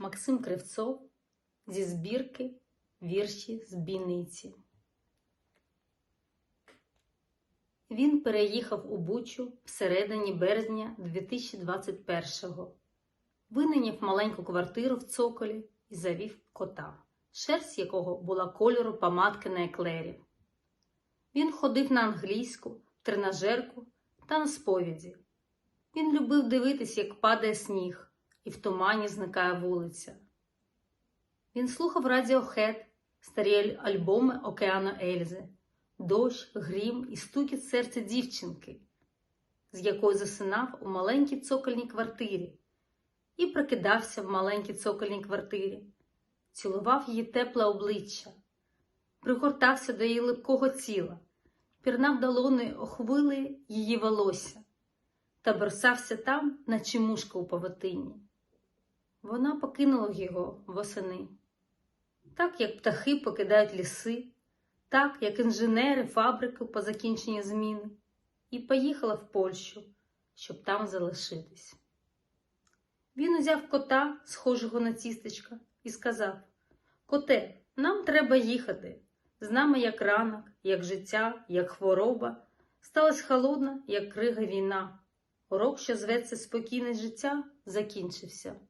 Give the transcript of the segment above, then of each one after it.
Максим Кривцов зі збірки Вірші з бійниці. Він переїхав у Бучу всередині березня 2021-го. Винайняв маленьку квартиру в цоколі і завів кота, шерсть якого була кольору помадки на еклері. Він ходив на англійську, тренажерку та на сповіді. Він любив дивитись, як падає сніг, і в тумані зникає вулиця. Він слухав радіохет, старі альбоми Океану Ельзи, дощ, грім і стукіт серця дівчинки, з якою засинав у маленькій цокольній квартирі, і прокидався в маленькій цокольній квартирі, цілував її тепле обличчя, пригортався до її липкого тіла, пірнав долоною охвили її волосся та бросався там, наче мушка у павутині. Вона покинула його восени. Так, як птахи покидають ліси, так, як інженери фабрики по закінченні зміни, і поїхала в Польщу, щоб там залишитись. Він узяв кота, схожого на тістечка, і сказав: Коте, нам треба їхати. З нами як ранок, як життя, як хвороба, сталася холодна, як крига війна. Урок, що зветься спокійне життя, закінчився.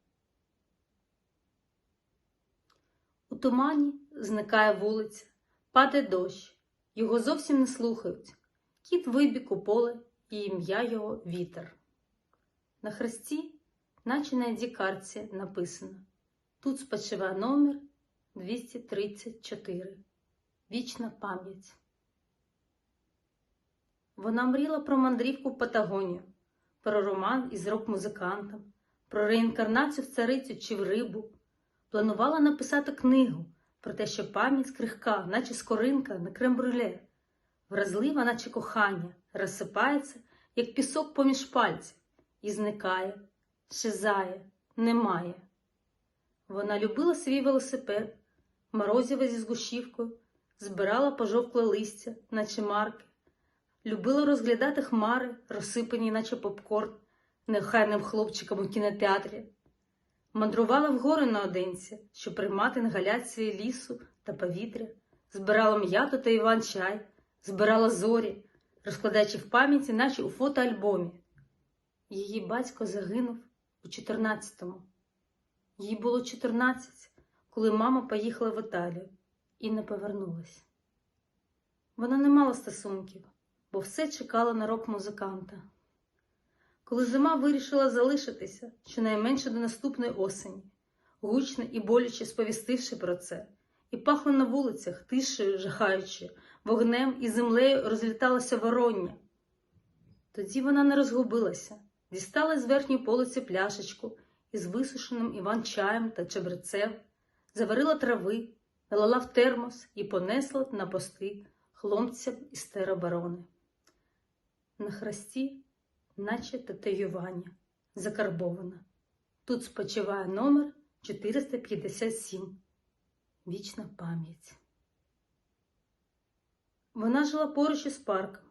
У тумані зникає вулиця, падає дощ, його зовсім не слухають. Кіт вибіг у поле і ім'я його вітер. На хресті, наче на ID-картці, написано Тут спочиває номер 234. Вічна пам'ять. Вона мріла про мандрівку в Патагонію, про роман із рок-музикантом, про реінкарнацію в царицю чи в рибу. Планувала написати книгу про те, що пам'ять крихка, наче скоринка на крем-брюле, вразлива, наче кохання, розсипається, як пісок поміж пальців, і зникає, щезає, немає. Вона любила свій велосипед, морозиво зі згущівкою, збирала пожовкле листя, наче марки, любила розглядати хмари, розсипані, наче попкорн, нехайним хлопчиком у кінотеатрі. Мандрувала вгори наодинці, щоб приймати інгаляції лісу та повітря, збирала м'яту та іван-чай, збирала зорі, розкладаючи в пам'яті, наче у фотоальбомі. Її батько загинув у 14-му. Їй було 14, коли мама поїхала в Італію і не повернулась. Вона не мала стосунків, бо все чекала на рок-музиканта. Коли зима вирішила залишитися щонайменше до наступної осені, гучно і боляче сповістивши про це, і пахло на вулицях, тишею, жахаючи, вогнем і землею розліталося вороння. Тоді вона не розгубилася, дістала з верхньої полиці пляшечку із висушеним іван-чаєм та чебрецем, заварила трави, налила в термос і понесла на пости хлопцям із тероборони. На хресті наче татуювання, закарбована. Тут спочиває номер 457. Вічна пам'ять. Вона жила поруч із парком,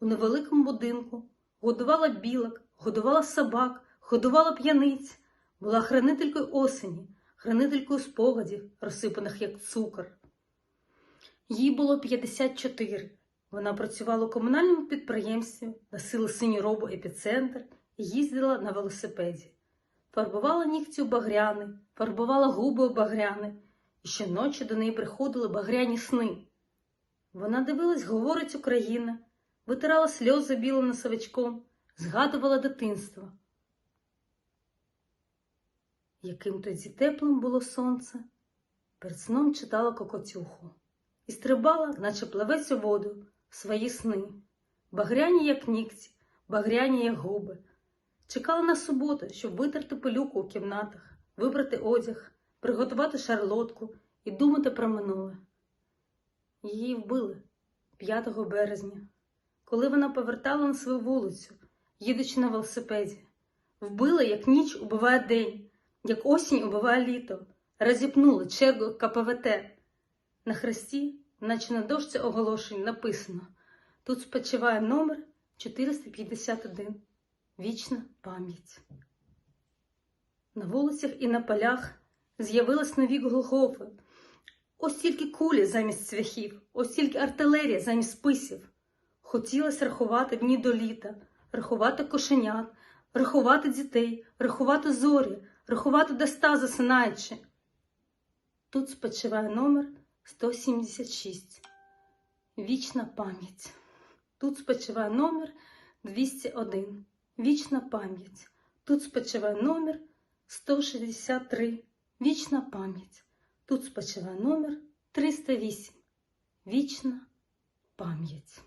у невеликому будинку, годувала білок, годувала собак, годувала п'яниць, була хранителькою осені, хранителькою спогадів, розсипаних як цукор. Їй було 54. Вона працювала у комунальному підприємстві, носила синю робу епіцентр і їздила на велосипеді. Фарбувала нігті у багряни, фарбувала губи у багряни, і щоночі до неї приходили багряні сни. Вона дивилась, говорить Україна, витирала сльози білим носовичком, згадувала дитинство. Яким тоді теплим було сонце, перед сном читала кокотюху і стрибала, наче плавець у воду, свої сни, багряні, як нігті, багряні, як губи. Чекала на суботу, щоб витерти пилюку у кімнатах, вибрати одяг, приготувати шарлотку і думати про минуле. Її вбили 5 березня, коли вона повертала на свою вулицю, їдучи на велосипеді. Вбили, як ніч убиває день, як осінь убиває літо, розіпнули чергу КПВТ. На хресті, наче на дошці оголошень, написано Тут спочиває номер 451. Вічна пам'ять. На вулицях і на полях З'явились нові Голгофи. Ось тільки кулі замість цвяхів, ось тільки артилерія замість списів. Хотілося рахувати дні до літа, рахувати кошенят, рахувати дітей, рахувати зорі, рахувати до ста засинаючи. Тут спочиває номер 176. Вічна пам'ять. Тут спочиває номер 201. Вічна пам'ять. Тут спочиває номер 163. Вічна пам'ять. Тут спочиває номер 308. Вічна пам'ять.